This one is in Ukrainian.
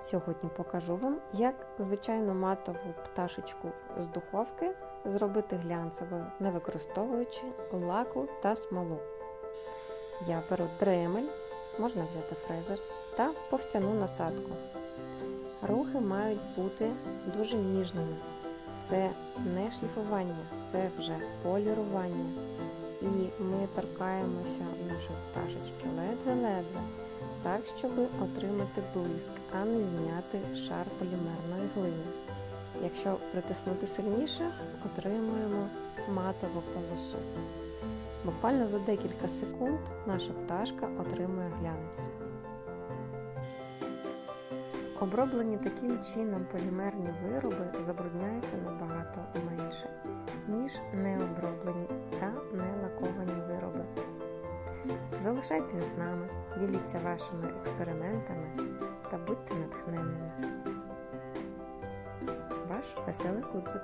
Сьогодні покажу вам, як звичайну матову пташечку з духовки зробити глянцевою, не використовуючи лаку та смолу. Я беру дремель, можна взяти фрезер та повстяну насадку. Рухи мають бути дуже ніжними. Це не шліфування, це вже полірування. І ми торкаємося нашої пташечки ледве-ледве, так, щоб отримати блиск, а не зняти шар полімерної глини. Якщо притиснути сильніше, отримуємо матову полосу. Буквально за декілька секунд наша пташка отримує глянець. Оброблені таким чином полімерні вироби забрудняються набагато менше, ніж необроблені та не лаковані. Залишайтесь з нами, діліться вашими експериментами та будьте натхненними. Ваш веселий кудзик.